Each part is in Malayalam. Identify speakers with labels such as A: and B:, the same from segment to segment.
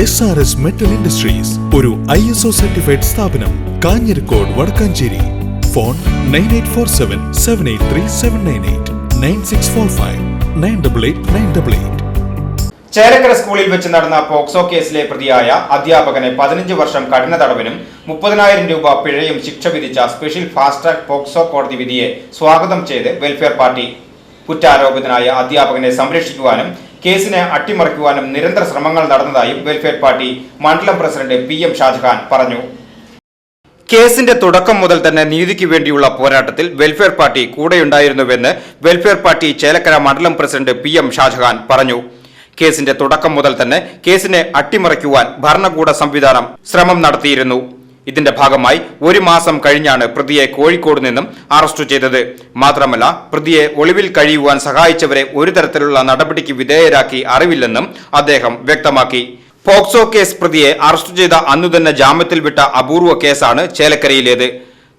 A: S R S metal industries ഒരു ഐ എസ് ഒ സർട്ടിഫൈഡ് സ്ഥാപനം Kanjirakode Vadakkanchery. Phone nine eight four seven seven eight three seven nine eight nine six four five nine double eight nine double eight
B: Cherakkara സ്കൂളിൽ വെച്ച് നടന്ന പോക്സോ കേസിലെ പ്രതിയായ അധ്യാപകനെ പതിനഞ്ച് വർഷം കഠിന തടവിനും മുപ്പതിനായിരം രൂപ പിഴയും ശിക്ഷ വിധിച്ച സ്പെഷ്യൽ ഫാസ്റ്റ് ട്രാക്ക് പോക്സോ കോടതി വിധിയെ സ്വാഗതം ചെയ്ത് വെൽഫെയർ പാർട്ടി. കുറ്റാരോപിതനായ അധ്യാപകനെ സംരക്ഷിക്കുവാനും കേസിനെ അട്ടിമറിക്കുവാനും നിരന്തര ശ്രമങ്ങൾ നടന്നതായും വെൽഫെയർ പാർട്ടി മണ്ഡലം പ്രസിഡന്റ് പി എം ഷാജഹാൻ പറഞ്ഞു. കേസിന്റെ തുടക്കം മുതൽ തന്നെ നീതിക്ക് വേണ്ടിയുള്ള പോരാട്ടത്തിൽ വെൽഫെയർ പാർട്ടി കൂടെയുണ്ടായിരുന്നുവെന്ന് വെൽഫെയർ പാർട്ടി ചേലക്കര മണ്ഡലം പ്രസിഡന്റ് പി എം ഷാജഹാൻ പറഞ്ഞു. കേസിന്റെ തുടക്കം മുതൽ തന്നെ കേസിനെ അട്ടിമറിക്കുവാൻ ഭരണകൂട സംവിധാനം ശ്രമം നടത്തിയിരുന്നു. ഇതിന്റെ ഭാഗമായി ഒരു മാസം കഴിഞ്ഞാണ് പ്രതിയെ കോഴിക്കോട് നിന്നും അറസ്റ്റ് ചെയ്തത്. മാത്രമല്ല പ്രതിയെ ഒളിവിൽ കഴിയുവാൻ സഹായിച്ചവരെ ഒരു തരത്തിലുള്ള നടപടിക്ക് വിധേയരാക്കി അറിവില്ലെന്നും അദ്ദേഹം വ്യക്തമാക്കി. പോക്സോ കേസ് പ്രതിയെ അറസ്റ്റ് ചെയ്ത അന്നു തന്നെ ജാമ്യത്തിൽ വിട്ട അപൂർവ കേസാണ് ചേലക്കരയിലേത്.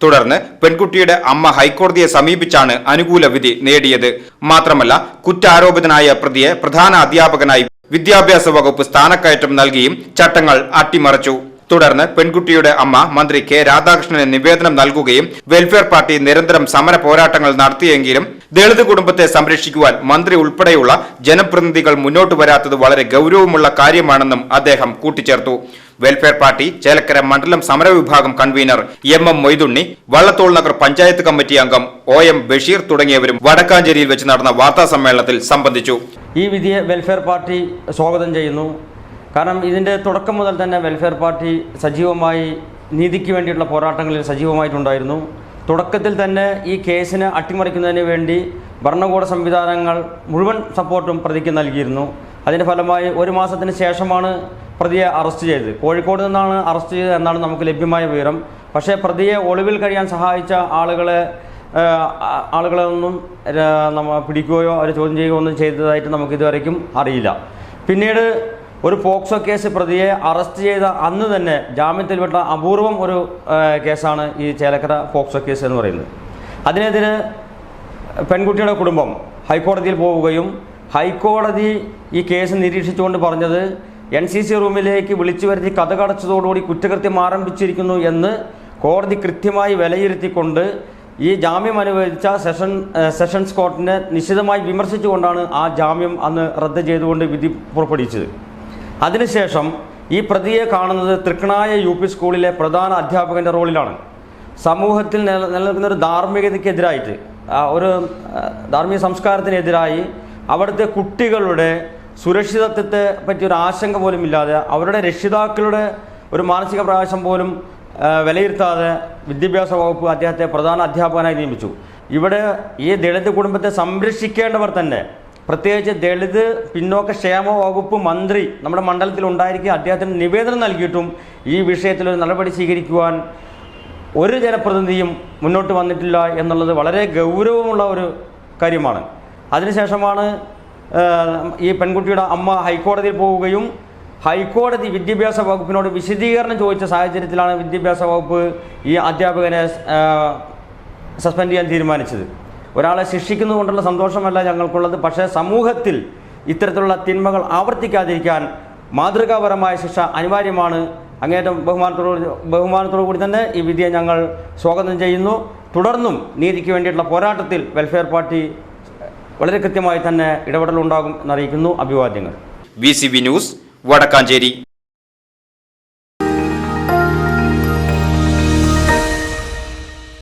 B: തുടർന്ന് പെൺകുട്ടിയുടെ അമ്മ ഹൈക്കോടതിയെ സമീപിച്ചാണ് അനുകൂല വിധി നേടിയത്. മാത്രമല്ല കുറ്റാരോപിതനായ പ്രതിയെ പ്രധാന അധ്യാപകനായി വിദ്യാഭ്യാസ വകുപ്പ് സ്ഥാനക്കയറ്റം നൽകിയും ചട്ടങ്ങൾ അട്ടിമറിച്ചു. തുടർന്ന് പെൺകുട്ടിയുടെ അമ്മ മന്ത്രി കെ രാധാകൃഷ്ണന് നിവേദനം നൽകുകയും വെൽഫെയർ പാർട്ടി നിരന്തരം സമര പോരാട്ടങ്ങൾ നടത്തിയെങ്കിലും ദളിത് കുടുംബത്തെ സംരക്ഷിക്കുവാൻ മന്ത്രി ഉൾപ്പെടെയുള്ള ജനപ്രതിനിധികൾ മുന്നോട്ട് വരാത്തത് വളരെ ഗൗരവമുള്ള കാര്യമാണെന്നും അദ്ദേഹം കൂട്ടിച്ചേർത്തു. വെൽഫെയർ പാർട്ടി ചേലക്കര മണ്ഡലം സമരവിഭാഗം convener M M Moythunni Vallathol Nagar panchayat committee അംഗം ഒ എം ബഷീർ തുടങ്ങിയവരും വടക്കാഞ്ചേരിയിൽ വെച്ച് നടന്ന വാർത്താ സമ്മേളനത്തിൽ സംബന്ധിച്ചു.
C: ഈ വിധിയെ വെൽഫെയർ പാർട്ടി സ്വാഗതം ചെയ്യുന്നു. കാരണം ഇതിന്റെ തുടക്കം മുതൽ തന്നെ വെൽഫെയർ പാർട്ടി സജീവമായി നീതിക്ക് വേണ്ടിയിട്ടുള്ള പോരാട്ടങ്ങളിൽ സജീവമായിട്ടുണ്ടായിരുന്നു. തുടക്കത്തിൽ തന്നെ ഈ കേസിനെ അട്ടിമറിക്കുന്നതിന് വേണ്ടി ഭരണകൂട സംവിധാനങ്ങൾ മുഴുവൻ സപ്പോർട്ടും പ്രതിക്ക് നൽകിയിരുന്നു. അതിന്റെ ഫലമായി ഒരു മാസത്തിന് ശേഷമാണ് പ്രതിയെ അറസ്റ്റ് ചെയ്തത്. കോഴിക്കോട് നിന്നാണ് അറസ്റ്റ് ചെയ്തത് എന്നാണ് നമുക്ക് ലഭ്യമായ വിവരം. പക്ഷേ പ്രതിയെ ഒളിവിൽ കഴിയാൻ സഹായിച്ച ആളുകളെ ആളുകളെ ഒന്നും നമ്മ പിടിക്കുകയോ അവരെ ചോദ്യം ചെയ്യുകയോ ഒന്നും ചെയ്തതായിട്ട് നമുക്ക് ഇതുവരയ്ക്കും അറിയില്ല. പിന്നീട് ഒരു പോക്സോ കേസ് പ്രതിയെ അറസ്റ്റ് ചെയ്ത അന്ന് തന്നെ ജാമ്യത്തിൽ വിട്ട അപൂർവം ഒരു കേസാണ് ഈ ചേലക്കര പോക്സോ കേസ് എന്ന് പറയുന്നത്. അതിനെതിരെ പെൺകുട്ടിയുടെ കുടുംബം ഹൈക്കോടതിയിൽ പോവുകയും ഹൈക്കോടതി ഈ കേസ് നിരീക്ഷിച്ചുകൊണ്ട് പറഞ്ഞത് എൻ സി സി റൂമിലേക്ക് വിളിച്ചു വരുത്തി കഥ കടച്ചതോടുകൂടി കുറ്റകൃത്യം ആരംഭിച്ചിരിക്കുന്നു എന്ന് കോടതി കൃത്യമായി വിലയിരുത്തിക്കൊണ്ട് ഈ ജാമ്യം അനുവദിച്ച സെഷൻ സെഷൻസ് കോർട്ടിനെ നിശിതമായി വിമർശിച്ചുകൊണ്ടാണ് ആ ജാമ്യം അന്ന് റദ്ദ് ചെയ്തുകൊണ്ട് വിധി പുറപ്പെടുവിച്ചത്. അതിനുശേഷം ഈ പ്രതിയെ കാണുന്നത് തൃക്കണായ യു പി സ്കൂളിലെ പ്രധാന അധ്യാപകന്റെ റോളിലാണ്. സമൂഹത്തിൽ നിലനിൽക്കുന്ന ഒരു ധാർമ്മികതയ്ക്കെതിരായിട്ട് ഒരു ധാർമ്മിക സംസ്കാരത്തിനെതിരായി അവിടുത്തെ കുട്ടികളുടെ സുരക്ഷിതത്വത്തെ പറ്റി ഒരു ആശങ്ക പോലും ഇല്ലാതെ അവരുടെ രക്ഷിതാക്കളുടെ ഒരു മാനസിക പ്രകാശം പോലും വിലയിരുത്താതെ വിദ്യാഭ്യാസ വകുപ്പ് അദ്ദേഹത്തെ പ്രധാന അധ്യാപകനായി നിയമിച്ചു. ഇവിടെ ഈ ദളിത് കുടുംബത്തെ സംരക്ഷിക്കേണ്ടവർ തന്നെ പ്രത്യേകിച്ച് ദളിത് പിന്നോക്ക ക്ഷേമ വകുപ്പ് മന്ത്രി നമ്മുടെ മണ്ഡലത്തിൽ ഉണ്ടായിരിക്കുക അദ്ദേഹത്തിന് നിവേദനം നൽകിയിട്ടും ഈ വിഷയത്തിൽ ഒരു നടപടി സ്വീകരിക്കുവാൻ ഒരു ജനപ്രതിനിധിയും മുന്നോട്ട് വന്നിട്ടില്ല എന്നുള്ളത് വളരെ ഗൗരവമുള്ള ഒരു കാര്യമാണ്. അതിനുശേഷമാണ് ഈ പെൺകുട്ടിയുടെ അമ്മ ഹൈക്കോടതിയിൽ പോവുകയും ഹൈക്കോടതി വിദ്യാഭ്യാസ വകുപ്പിനോട് വിശദീകരണം ചോദിച്ച സാഹചര്യത്തിലാണ് വിദ്യാഭ്യാസ വകുപ്പ് ഈ അധ്യാപകനെ സസ്പെൻഡ് ചെയ്യാൻ തീരുമാനിച്ചത്. ഒരാളെ ശിക്ഷിക്കുന്നത് കൊണ്ടുള്ള സന്തോഷമല്ല ഞങ്ങൾക്കുള്ളത്. പക്ഷേ സമൂഹത്തിൽ ഇത്തരത്തിലുള്ള തിന്മകൾ ആവർത്തിക്കാതിരിക്കാൻ മാതൃകാപരമായ ശിക്ഷ അനിവാര്യമാണ്. അങ്ങേറ്റം ബഹുമാനത്തോടു ബഹുമാനത്തോടു കൂടി തന്നെ ഈ വിധിയെ ഞങ്ങൾ സ്വാഗതം ചെയ്യുന്നു. തുടർന്നും നീതിക്ക് വേണ്ടിയിട്ടുള്ള പോരാട്ടത്തിൽ വെൽഫെയർ പാർട്ടി വളരെ കൃത്യമായി തന്നെ ഇടപെടലുണ്ടാകും എന്നറിയിക്കുന്നു അഭിവാദ്യങ്ങൾ.
B: V news Vadakkanchery.